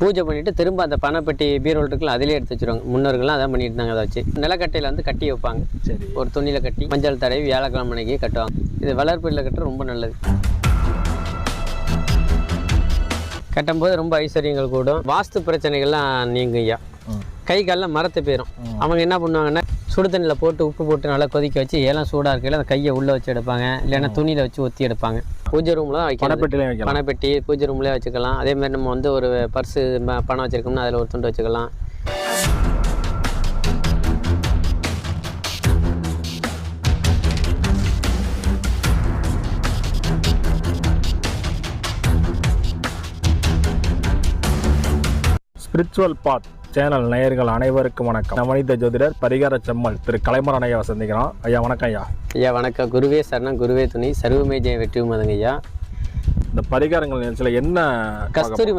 பூஜை பண்ணிட்டு திரும்ப அந்த பணப்பெட்டி பீரோல் இருக்குல்ல அதிலே எடுத்து வச்சிருவாங்க. முன்னோர்கள்லாம் அதான் பண்ணிட்டு இருந்தாங்க அதை வச்சு. நிலக்கட்டையில் வந்து கட்டி வைப்பாங்க. சரி. ஒரு துணியில் கட்டி மஞ்சள் தடவி வியாழக்கிழமை அன்னைக்கு கட்டுவாங்க. இது வளர்ப்பில் கட்டுறது ரொம்ப நல்லது. கட்டும்போது ரொம்ப ஐஸ்வர்யங்கள் கூடும். வாஸ்து பிரச்சனைகள்லாம் ஐயா ம். கை காலில் மரத்து போயிடும் அவங்க என்ன பண்ணுவாங்கன்னா சுடு தண்ணியில் போட்டு உப்பு போட்டு நல்லா கொதிக்க வச்சு ஏலம் சூடாக இருக்கையில் அந்த கையை உள்ளே வச்சு எடுப்பாங்க. இல்லைன்னா துணியில் வச்சு ஒத்தி எடுப்பாங்க. பூஜை ரூம்லாம் வைக்கலாம் வைக்கலாம். பணப்பெட்டி பூஜை ரூம்லேயே வச்சுக்கலாம். அதே மாதிரி நம்ம வந்து ஒரு பர்ஸு பணம் வச்சுருக்கோம்னா அதில் ஒரு துண்டு வச்சுக்கலாம். ஸ்பிரிச்சுவல் பாத் சேனல் நேயர்கள் அனைவருக்கும் வணக்கம். மனித ஜோதிடர் பரிகார செம்மல் திரு கலைமரன் ஐயாவை சந்திக்கிறோம். ஐயா வணக்கம் ஐயா. ஐயா வணக்கம். குருவே சரணம் குருவே துணை. சர்வமே ஜெயம் வெற்றி மதங்க ஐயா. இந்த பரிகாரங்கள் நிகழ்ச்சியில் என்ன கஸ்தூரி